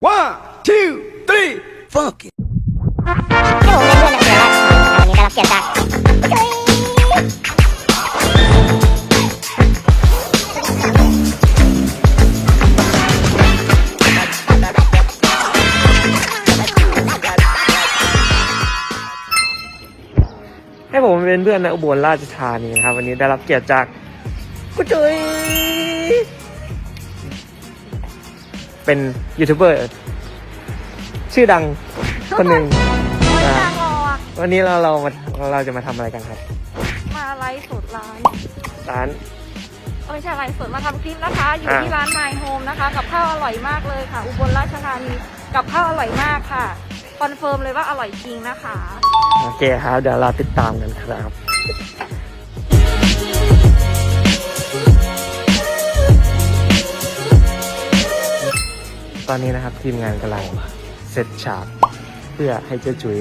One, two, three, funk it. ให้ผมเป็นเพื่อนนักเรียนราชภัฏวันนี้ได้รับเกียรติจากให้ผมเป็นเพื่อนในอุบลราชธานีนะครับ วันนี้ได้รับเกียรติจากกุจุย เป็นยูทูบเบอร์ชื่อดังคนหนึ่งอ่าทางรออะวันนี้เราเรามาเราจะมาทำอะไรกันครับ มาไลฟ์สดร้านร้าน เออไม่ใช่ไลฟ์สดมาทำคลิปนะคะ อยู่อ่า ที่ร้าน My Home นะคะ กับข้าวอร่อยมากเลยค่ะ อุบลราชธานีกับข้าวอร่อยมากค่ะ คอนเฟิร์มเลยว่าอร่อยจริงนะคะ โอเคครับ เดี๋ยวเราติดตามกันครับ ตอนนี้นะครับทีมงานกำลังเซตฉาก เพื่อให้เจ้าจุ๋ย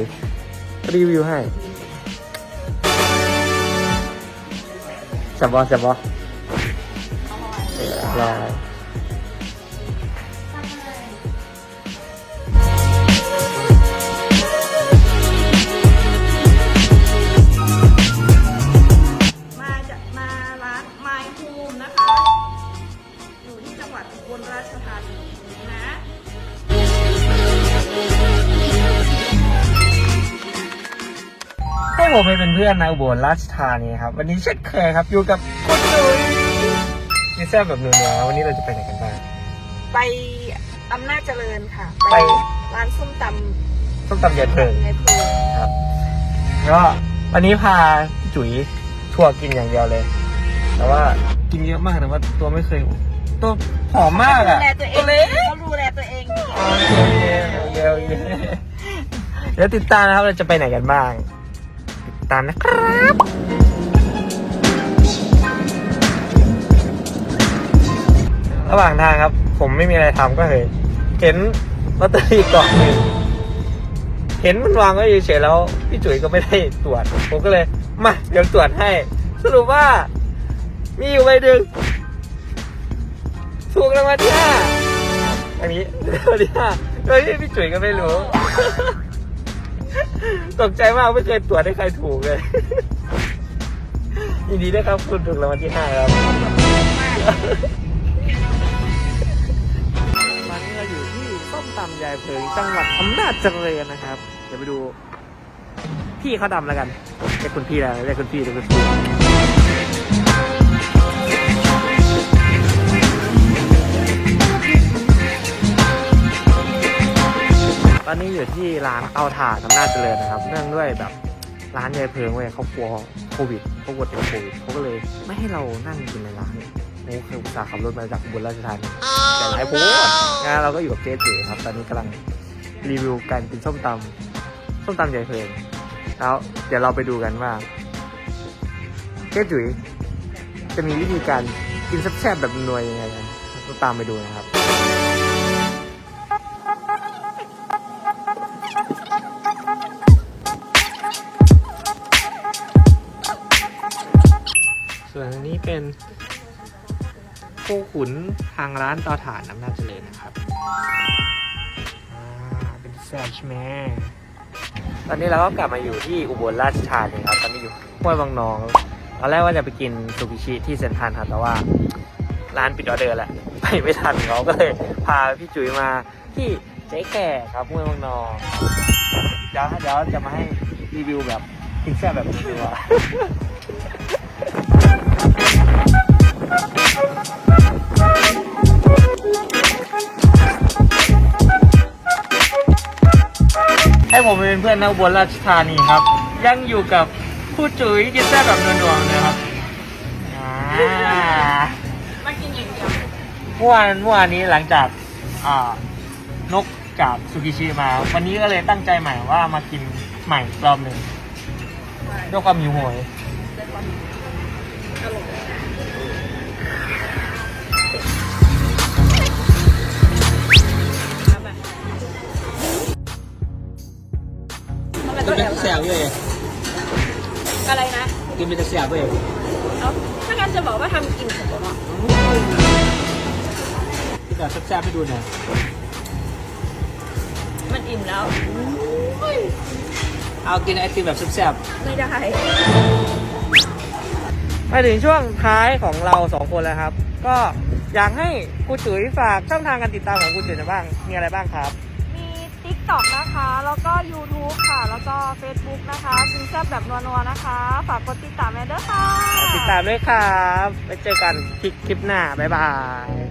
รีวิวให้จับบอจับบอเออรอ ให้ผมไปเป็นเพื่อนนะอุบลราชธานีครับ วันนี้เช่นเคยครับ อยู่กับคุณจุ๋ยมีแซ่บแบบนัวๆวันนี้เราจะไปไหนกันบ้าง ไปอำนาจเจริญค่ะ ไปร้านส้มตส้มตำยายำเพิงในเพลิงครับก็วันนี้พาพี่จุ๋ยทัวร์กินอย่างเดียวเลย แต่ว่ากินเยอะมากแต่ว่าตัวไม่เคยตัวผอมมากดูอะแลตัวเอตังวเล็กเขาดูแลตัวเองโอเคโอเคโอเคเดี๋ยวติดตามนะครับเราจะไปไหนกันบ้าง ตามนะครับระหว่างทางครับ ผมไม่มีอะไรทำก็เลยเห็นลอตเตอรี่กล่องหนึ่งเห็นมันวางไว้เฉยๆแล้วพี่จุ๋ยก็ไม่ได้ตรวจ ผมก็เลยมาเดี๋ยวตรวจให้ สรุปว่า มีอยู่ใบหนึ่งถูกรางวัลที่ห้าอันนี้รางวัลที่ห้าโดยที่พี่จุ๋ยก็ไม่รู้ ตกใจมากไม่เคยตรวจให้ใครถูกเลย ยินดีด้วยครับ คุณถูกรางวัลที่ห้าครับตอนนี้เราอยู่ที่ส้มตำยายเพิงจังหวัดอำนาจเจริญนะครับ เดี๋ยวไปดู พี่เขาดำแล้วกันเรียกคุณพี่แล้วเรียกคุณพี่เรียกคุณพี่ ตอนนี้อยู่ที่ร้านเตาถ่านอำนาจเจริญนะครับ เนื่องด้วยแบบร้านยายเพิงเว้ยเขากลัวโควิดเขากลัวติดโควิดเขาก็เลยไม่ให้เรานั่งกินในร้านโอ้คยอุตส่าห์ขับรถมาจากอุบลราชธานีแต่หลายโพสงานเราก็อยู่กับเจ๊จุ๋ยครับ ตอนนี้กำลังรีวิวการกินส้มตำส้มตำใหญ่เพลินแล้วเดี๋ยวเราไปดูกันว่าเจ๊จุ๋ยจะมีวิธีการกินแซ่บๆแบบนวยยังไงกันตามไปดูนะครับ ส่วนอันนี้เป็นโคขุนทางร้านเตาถ่านน้ำนาจเจริญนะครับอ่าเป็นแซชแม่ตอนนี้เราก็กลับมาอยู่ที่อุบลราชธานีครับ ตอนนี้อยู่ห้วยบางนองตอนแรกว่าจะไปกินซูกิชิที่เซ็นทรัลครับแต่ว่าร้านปิดออเดอร์แล้วไปไม่ทันเขาก็เลยพาพี่จุ๋ยมาที่เจ๊แก่ครับห้วยบางนองเดี๋ยวเดี๋ยวจะมาให้รีวิวแบบกินแซ่บแบบนี้ดีกว่า ให้ผมเป็นเพื่อนนักบนราชธานีครับ ยังอยู่กับผู้จุ๋ยกินแซ่บแบบนัวๆนะครับอ่ามากินอย่างเดียวเมื่อวานเมื่อวานนี้หลังจากอ่านกจากซูกิชิมา วันนี้ก็เลยตั้งใจใหม่ว่ามากินใหม่อีกรอบหนึ่งด้วยความหิวโหย จะเป็นแซวเลยอะไรนะ กินเป็นแซ่บเลยเอาถ้างั้นจะบอกว่าทำกินผมบอกว่าพี่จะแซ่บๆให้ดูหน่อยมันอิ่มแล้วเอากินไอติมแบบแซ่บไม่ได้ๆมาถึงช่วงท้ายของเราสองคนแล้วครับ ก็อยากให้ครูจุ๋ยฝากช่องทางการติดตามของครูจุ๋ยหน่อยบ้าง มีอะไรบ้างครับ t o k นะคะ แล้วก็ YouTube ค่ะ แล้วก็ Facebook นะคะซิงแซบแบบนัวๆนะคะ ฝากกดติดตามแม่เด้อค่ะ ติดตามด้วยครับ ไปเจอกันคลิปคลิปหน้า บ๊ายบาย